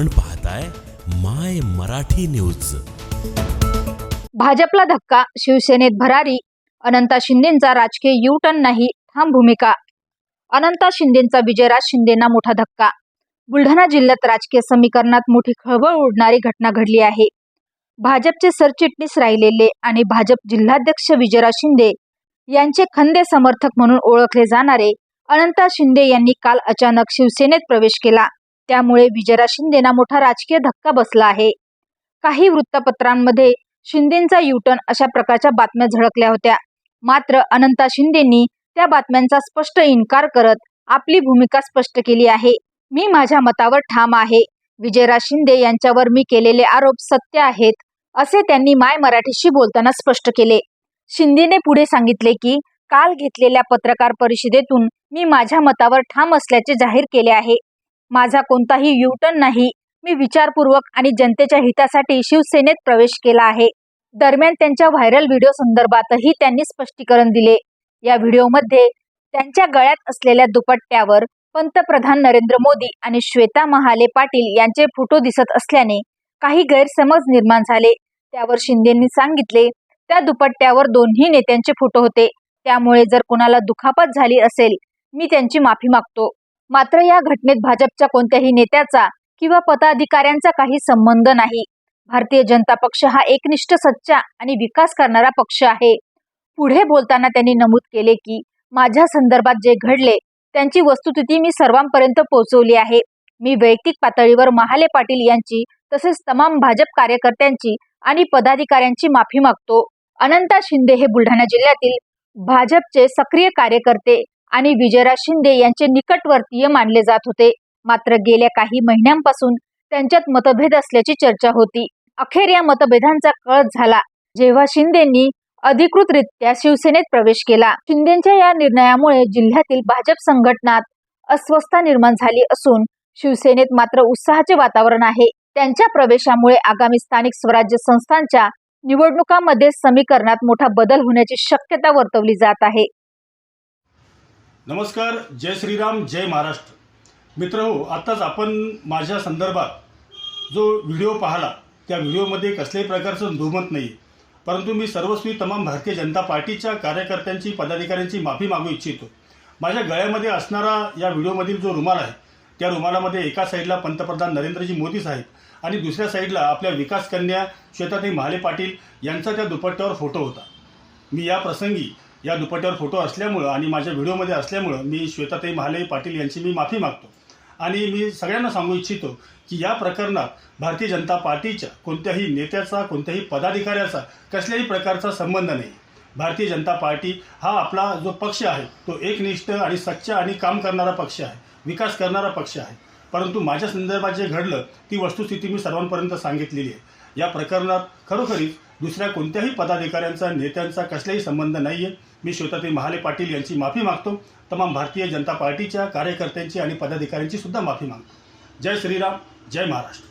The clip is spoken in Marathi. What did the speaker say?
आपण पाहताय माय मराठी न्यूज. भाजपला धक्का शिवसेनेत भरारी अनंता शिंदेंचा राजकीय यू टर्न नाही ठाम भूमिका. अनंता शिंदेंचा विजयराज शिंदेंना मोठा धक्का. बुलढाणा जिल्ह्यात राजकीय समीकरणात मोठी खळबळ उडणारी घटना घडली आहे. भाजपचे सरचिटणीस राहिलेले आणि भाजप जिल्हाध्यक्ष विजयराज शिंदे यांचे खंदे समर्थक म्हणून ओळखले जाणारे अनंता शिंदे यांनी काल अचानक शिवसेनेत प्रवेश केला. त्यामुळे विजयराज शिंदेना मोठा राजकीय धक्का बसला आहे. काही वृत्तपत्रांमध्ये शिंदेंचा युटर्न अशा प्रकारच्या बातम्या झळकल्या होत्या. मात्र अनंता शिंदेंनी त्या बातम्यांचा स्पष्ट इन्कार करत आपली भूमिका स्पष्ट केली आहे. मी माझ्या मतावर ठाम आहे. विजयराज शिंदे यांच्यावर मी केलेले आरोप सत्य आहेत असे त्यांनी माय मराठीशी बोलताना स्पष्ट केले. शिंदेने पुढे सांगितले की काल घेतलेल्या पत्रकार परिषदेतून मी माझ्या मतावर ठाम असल्याचे जाहीर केले आहे. माझा कोणताही युटर्न नाही. मी विचारपूर्वक आणि जनतेच्या हितासाठी शिवसेनेत प्रवेश केला आहे. दरम्यान त्यांच्या व्हायरल व्हिडिओ संदर्भातही त्यांनी स्पष्टीकरण दिले. या व्हिडिओमध्ये त्यांच्या गळ्यात असलेल्या दुपट्ट्यावर पंतप्रधान नरेंद्र मोदी आणि श्वेता महाले पाटील यांचे फोटो दिसत असल्याने काही गैरसमज निर्माण झाले. त्यावर शिंदेंनी सांगितले त्या दुपट्ट्यावर दोन्ही नेत्यांचे फोटो होते. त्यामुळे जर कोणाला दुखापत झाली असेल मी त्यांची माफी मागतो. मात्र या घटनेत भाजपच्या कोणत्याही नेत्याचा किंवा पदाधिकाऱ्यांचा काही संबंध नाही. भारतीय जनता पक्ष हा एकनिष्ठ सच्चा आणि विकास करणारा पक्ष आहे. पुढे बोलताना त्यांनी नमूद केले की माझ्या संदर्भात जे घडले त्यांची वस्तुस्थिती मी सर्वांपर्यंत पोहोचवली आहे. मी वैयक्तिक पातळीवर महाले पाटील यांची तसेच तमाम भाजप कार्यकर्त्यांची आणि पदाधिकाऱ्यांची माफी मागतो. अनंता शिंदे हे बुलढाणा जिल्ह्यातील भाजपचे सक्रिय कार्यकर्ते आणि विजयराज शिंदे यांचे निकटवर्तीय मानले जात होते. मात्र गेल्या काही महिन्यांपासून त्यांच्यात मतभेद असल्याची चर्चा होती. अखेर या मतभेदांचा कळत झाला. जेव्हा शिंदेंनी अधिकृतरित्या शिवसेनेत प्रवेश केला. शिंदेच्या या निर्णयामुळे जिल्ह्यातील भाजप संघटनात अस्वस्थता निर्माण झाली असून शिवसेनेत मात्र उत्साहाचे वातावरण आहे. त्यांच्या प्रवेशामुळे आगामी स्थानिक स्वराज्य संस्थांच्या निवडणुकांमध्ये समीकरणात मोठा बदल होण्याची शक्यता वर्तवली जात आहे. नमस्कार जय श्रीराम जय महाराष्ट्र. मित्र हो आत्ताच आपण माझ्या संदर्भात जो व्हिडिओ पाहिला त्या व्हिडिओमध्ये कसल्याही प्रकारचं दुमत नाही परंतु मी सर्वस्वी तमाम भारतीय जनता पार्टीच्या कार्यकर्त्यांची पदाधिकाऱ्यांची माफी मागू इच्छितो. माझ्या गळ्यामध्ये असणारा या व्हिडिओमधील जो रुमाल आहे त्या रुमालामध्ये एका साईडला पंतप्रधान नरेंद्रजी मोदी साहेब आणि दुसऱ्या साईडला आपल्या विकास कन्या श्वेताताई महाले पाटील यांचा त्या दुपट्ट्यावर फोटो होता. मी या प्रसंगी या दुपट्ट्यावर फोटो असल्यामुळं आणि माझ्या व्हिडिओमध्ये असल्यामुळं मी श्वेताताई महाले पाटील यांची मी माफी मागतो. आणि मी सगळ्यांना सांगू इच्छितो की या प्रकरणात भारतीय जनता पार्टीच्या कोणत्याही नेत्याचा कोणत्याही पदाधिकाऱ्याचा कसल्याही प्रकारचा संबंध नाही. भारतीय जनता पार्टी हा आपला जो पक्ष आहे तो एकनिष्ठ आणि सच्चा आणि काम करणारा पक्ष आहे विकास करणारा पक्ष आहे. परंतु माझ्या संदर्भात जे घडलं ती वस्तुस्थिती मी सर्वांपर्यंत सांगितलेली आहे. या प्रकरणात खरोखरीच दुसऱ्या कोणत्याही पदाधिकाऱ्यांचा नेत्यांचा कसलाही संबंध नाही आहे मी श्वेताताई महाले पाटील यांची माफी मागतो. तमाम भारतीय जनता पार्टीच्या कार्यकर्त्यांची आणि पदाधिकाऱ्यांची सुद्धा माफी मागतो. जय श्रीराम जय महाराष्ट्र.